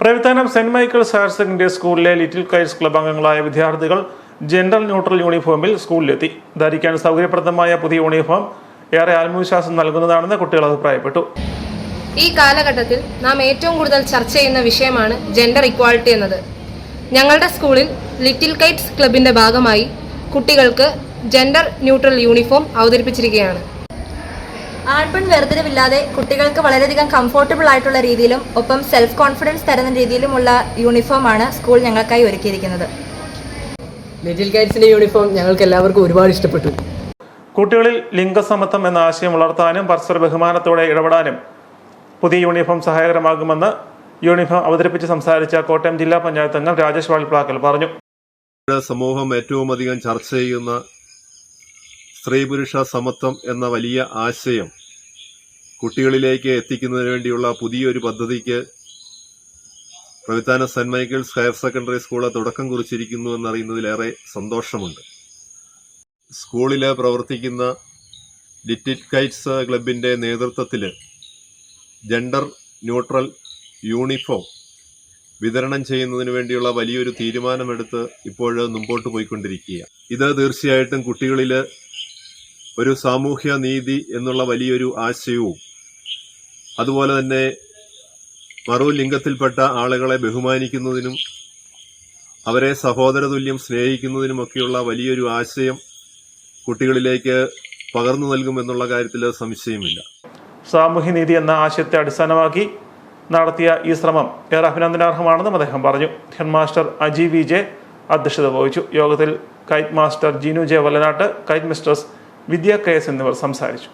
Pravithanam saint Michael's higher secondary സ്കൂളിലെ little kites club അംഗങ്ങളായ വിദ്യാർത്ഥികൾ ജനറൽ ന്യൂട്രൽ യൂണിഫോമിൽ സ്കൂളിലെത്തി. ധരിക്കാൻ സൗകര്യപ്രദമായ പുതിയ യൂണിഫോം ഏറെ ആത്മവിശ്വാസം നൽകുന്നതാണെന്ന് കുട്ടികൾ അഭിപ്രായപ്പെട്ടു. ഈ കാലഘട്ടത്തിൽ നാം ഏറ്റവും കൂടുതൽ ചർച്ച ചെയ്യുന്ന വിഷയമാണ് ജെൻഡർ ഇക്വാളിറ്റി എന്നത്. ഞങ്ങളുടെ സ്കൂളിൽ ലിറ്റിൽ കൈറ്റ്സ് ക്ലബിന്റെ ഭാഗമായി കുട്ടികൾക്ക് ജെൻഡർ ന്യൂട്രൽ യൂണിഫോം അവതരിപ്പിച്ചിരിക്കുകയാണ്. ആൺപെൺ വേർതിരിവില്ലാതെ കുട്ടികൾക്ക് വളരെയധികം കംഫോർട്ടബിൾ ആയിട്ടുള്ള രീതിയിലും ഒപ്പം സെൽഫ് കോൺഫിഡൻസ് തരുന്ന രീതിയിലുമുള്ള യൂണിഫോമാണ് സ്കൂൾ ഞങ്ങൾക്കായി ഒരുക്കിയിരിക്കുന്നത്. ലിറ്റിൽ കൈറ്റ്സിന്റെ യൂണിഫോം ഞങ്ങൾക്ക് എല്ലാവർക്കും ഒരുപാട് ഇഷ്ടപ്പെട്ടു. കുട്ടികളിൽ ലിംഗസമത്വം എന്ന ആശയം വളർത്താനും പരസ്പര ബഹുമാനത്തോടെ ഇടപെടാനും പുതിയ യൂണിഫോം സഹായകരമാകുമെന്ന് യൂണിഫോം അവതരിപ്പിച്ച് സംസാരിച്ച കോട്ടയം ജില്ലാ പഞ്ചായത്ത് അംഗം രാജേഷ് വാൾപ്ലാക്കൽ പറഞ്ഞു. സമൂഹം ഏറ്റവും അധികം ചർച്ച ചെയ്യുന്ന സ്ത്രീ പുരുഷ സമത്വം എന്ന വലിയ ആശയം കുട്ടികളിലേക്ക് എത്തിക്കുന്നതിന് വേണ്ടിയുള്ള പുതിയൊരു പദ്ധതിക്ക് Pravithana saint Michael's higher secondary school തുടക്കം കുറിച്ചിരിക്കുന്നു എന്നറിയുന്നതിലേറെ സന്തോഷമുണ്ട്. സ്കൂളിൽ പ്രവർത്തിക്കുന്ന ലിറ്റിറ്റ് കൈറ്റ്സ് ക്ലബിന്റെ നേതൃത്വത്തിൽ ജെൻഡർ ന്യൂട്രൽ യൂണിഫോം വിതരണം ചെയ്യുന്നതിന് വേണ്ടിയുള്ള വലിയൊരു തീരുമാനമെടുത്ത് ഇപ്പോൾ മുമ്പോട്ട് പോയിക്കൊണ്ടിരിക്കുകയാണ്. ഇത് തീർച്ചയായിട്ടും കുട്ടികളിൽ ഒരു സാമൂഹ്യ നീതി എന്നുള്ള വലിയൊരു ആശയവും അതുപോലെ തന്നെ മറു ലിംഗത്തിൽപ്പെട്ട ആളുകളെ ബഹുമാനിക്കുന്നതിനും അവരെ സഹോദരതുല്യം സ്നേഹിക്കുന്നതിനുമൊക്കെയുള്ള വലിയൊരു ആശയം കുട്ടികളിലേക്ക് പകർന്നു നൽകുമെന്നുള്ള കാര്യത്തിൽ സംശയമില്ല. സാമൂഹ്യനീതി എന്ന ആശയത്തെ അടിസ്ഥാനമാക്കി നടത്തിയ ഈ ശ്രമം ഏറെ അഭിനന്ദനാർഹമാണെന്നും അദ്ദേഹം പറഞ്ഞു. ഹെഡ്മാസ്റ്റർ അജി വി ജെ അധ്യക്ഷത വഹിച്ചു. യോഗത്തിൽ kite master Jinu J Vallanatt kite mistress Vidya K S എന്നിവർ സംസാരിച്ചു.